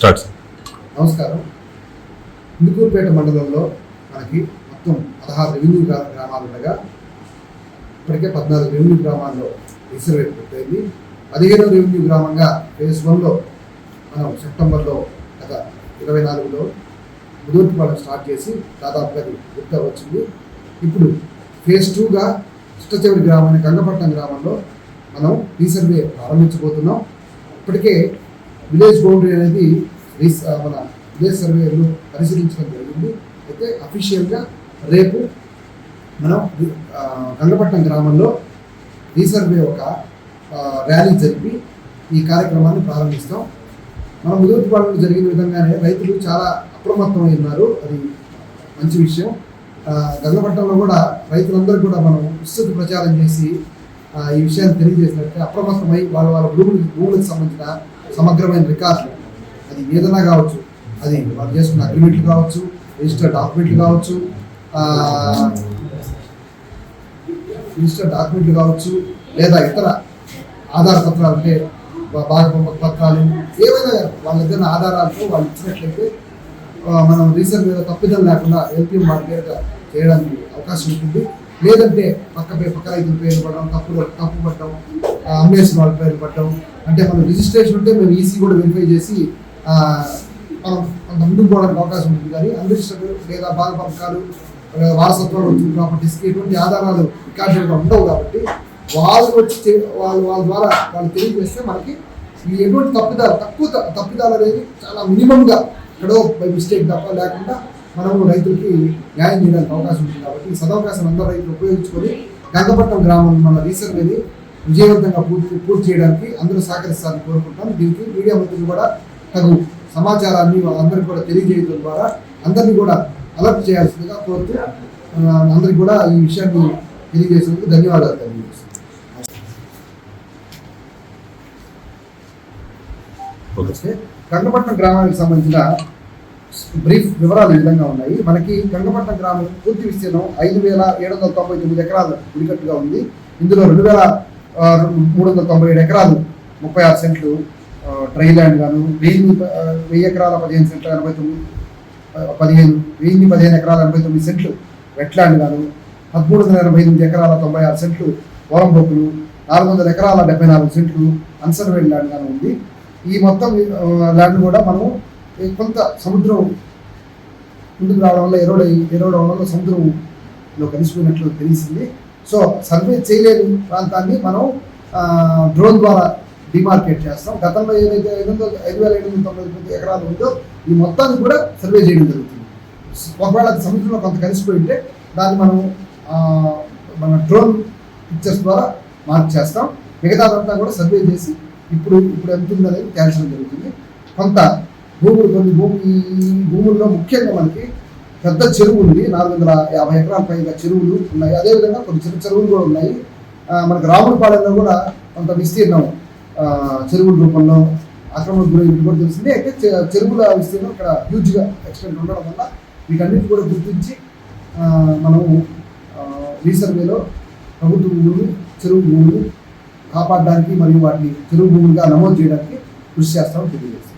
Start నమస్కారం. ఇందుకూరుపేట మండలంలో మనకి మొత్తం పదహారు రెవెన్యూ గ్రామాలు ఉండగా ఇప్పటికే పద్నాలుగు రెవెన్యూ గ్రామాల్లో రిజర్వేట్ పూర్తయింది. పదిహేను రెవెన్యూ గ్రామంగా ఫేజ్ వన్లో మనం సెప్టెంబర్లో గత ఇరవై నాలుగులో ముదుర్తిపాలెం స్టార్ట్ చేసి దాదాపుగా అది పూర్తిగా వచ్చింది ఇప్పుడు ఫేజ్ టూగా చిట్టచివరి గ్రామాన్ని గంగపట్నం గ్రామంలో మనం రీసర్వే ప్రారంభించబోతున్నాం. ఇప్పటికే విలేజ్ బౌండరీ అనేది మన విలేజ్ సర్వేలు పరిశీలించడం జరిగింది. అయితే అఫీషియల్గా రేపు మనం గంగపట్నం గ్రామంలో రీసర్వే ఒక ర్యాలీ జరిపి ఈ కార్యక్రమాన్ని ప్రారంభిస్తాం. మన ముదురుపాలెంలో జరిగిన విధంగానే రైతులు చాలా అప్రమత్తమై ఉన్నారు అది మంచి విషయం. గంగపట్నంలో కూడా రైతులందరూ కూడా మనం విస్తృత ప్రచారం చేసి ఈ విషయాన్ని తెలియజేసినట్టే అప్రమత్తమై వాళ్ళ వాళ్ళ భూములు భూములకు సంబంధించిన సమగ్రమైన రికార్డులు. అది ఏదైనా కావచ్చు. అది వాళ్ళు చేసుకున్న అగ్రిమెంట్లు కావచ్చు రిజిస్టర్ డాక్యుమెంట్లు కావచ్చు రిజిస్టర్ డాక్యుమెంట్లు కావచ్చు లేదా ఇతర ఆధార పత్రాలు అంటే భాగ పత్రాలు ఏవైనా వాళ్ళ దగ్గర ఆధారాలతో వాళ్ళు ఇచ్చినట్లయితే మనం రీసెంట్ మీద తప్పిదం లేకుండా ఎల్పిఎం వారి మీద చేయడానికి అవకాశం ఉంటుంది. లేదంటే పక్క పక్క రైతులు పేరు పడడం తప్పు తప్పు పడడం అమ్మేసిన వాళ్ళ పేరు పట్టడం అంటే మనం రిజిస్ట్రేషన్ ఉంటే మేము ఈసీ కూడా వెరిఫై చేసి మనం కొంత ముందుకు పోవడానికి అవకాశం ఉంటుంది కానీ అన్రిజిస్టర్డ్ లేదా బాల పథకాలు వారసత్వాలు వచ్చిన ప్రాపర్టీస్కి ఎటువంటి ఆధారాలు రికార్డులుగా ఉండవు కాబట్టి వాళ్ళు వచ్చి వాళ్ళు వాళ్ళ ద్వారా వాళ్ళు తెలియజేస్తే మనకి ఈ ఎటువంటి తప్పిదాలు తక్కువ తప్పిదాలు అనేది చాలా మినిమంగా ఎక్కడో బై మిస్టేక్ తప్ప లేకుండా మనము రైతులకి న్యాయం చేయడానికి అవకాశం ఉంటుంది కాబట్టి ఈ సదవకాశం అందరూ రైతులు ఉపయోగించుకొని గంగపట్నం గ్రామం మన రీసర్వేని విజయవంతంగా పూర్తి పూర్తి చేయడానికి అందరూ సహకరిస్తారని కోరుకుంటాం దీనికి మీడియా మిత్రులు కూడా తగు సమాచారాన్ని వాళ్ళందరికీ కూడా తెలియజేయడం ద్వారా అందరినీ కూడా అలర్ట్ చేయాల్సిందిగా కోరుతూ అందరికీ కూడా ఈ విషయాన్ని తెలియజేసినందుకు ధన్యవాదాలు తెలియజేస్తున్నాను. ఓకే. గంగపట్నం గ్రామానికి సంబంధించిన బ్రీఫ్ వివరాలు ఈ విధంగా ఉన్నాయి. మనకి గంగపట్నం గ్రామం పూర్తి విస్తీర్ణం ఐదు వేల ఏడు వందల తొంభై తొమ్మిది ఎకరాలు గుడికట్టుగా ఉంది. ఇందులో రెండు వేల మూడు వందల తొంభై ఏడు ఎకరాలు ముప్పై ఆరు సెంట్లు డ్రై ల్యాండ్ గాను వెయ్యి వెయ్యి ఎకరాల పదిహేను సెంట్లు ఎనభై తొమ్మిది పదిహేను వెయ్యి పదిహేను ఎకరాల ఎనభై తొమ్మిది సెంట్లు వెట్లాండ్ గాను పదమూడు వందల ఎనభై ఎనిమిది ఎకరాల తొంభై ఆరు సెంట్లు ఓరంబోకులు నాలుగు వందల ఎకరాల డెబ్బై నాలుగు సెంట్లు అన్సర్వేడ్ ల్యాండ్ గాను ఉంది. ఈ మొత్తం ల్యాండ్ కూడా మనం కొంత సముద్రం ముందుకు రావడం వల్ల ఎరోడ ఎరోడడం వల్ల సముద్రంలో కలిసిపోయినట్లు తెలిసింది. సో సర్వే చేయలేని ప్రాంతాన్ని మనం డ్రోన్ ద్వారా డిమార్కేట్ చేస్తాం. గతంలో ఏదైతే ఐదు వందల ఐదు వేల ఐదు వందల తొంభై తొమ్మిది ఎకరాలు ఉందో ఈ మొత్తాన్ని కూడా సర్వే చేయడం జరుగుతుంది. ఒకవేళ అది సముద్రంలో కొంత కలిసిపోయి ఉంటే దాన్ని మనం మన డ్రోన్ పిక్చర్స్ ద్వారా మార్క్ చేస్తాం. మిగతాదంతా కూడా సర్వే చేసి ఇప్పుడు ఇప్పుడు ఎంత ఉందనేది తేల్చడం జరుగుతుంది. కొంత భూములు కొన్ని భూమి భూముల్లో ముఖ్యంగా మనకి పెద్ద చెరువు ఉంది నాలుగు వందల యాభై ఎకరాల పైగా చెరువులు ఉన్నాయి. అదేవిధంగా కొన్ని చిన్న చెరువులు కూడా ఉన్నాయి. మనకు మనకి రాములపాలెంలో కూడా కొంత విస్తీర్ణం చెరువుల రూపంలో ఆక్రమణ గురించి కూడా తెలిసింది అయితే చె- చెరువుల విస్తీర్ణం ఇక్కడ హ్యూజ్గా ఎక్స్టెంట్ ఉండడం వల్ల వీటన్నిటి కూడా గుర్తించి మనము రీసర్వేలో ప్రభుత్వ భూములు చెరువు భూములు కాపాడడానికి మరియు వాటిని చెరువు భూములుగా నమోదు చేయడానికి కృషి చేస్తామని తెలియజేస్తాం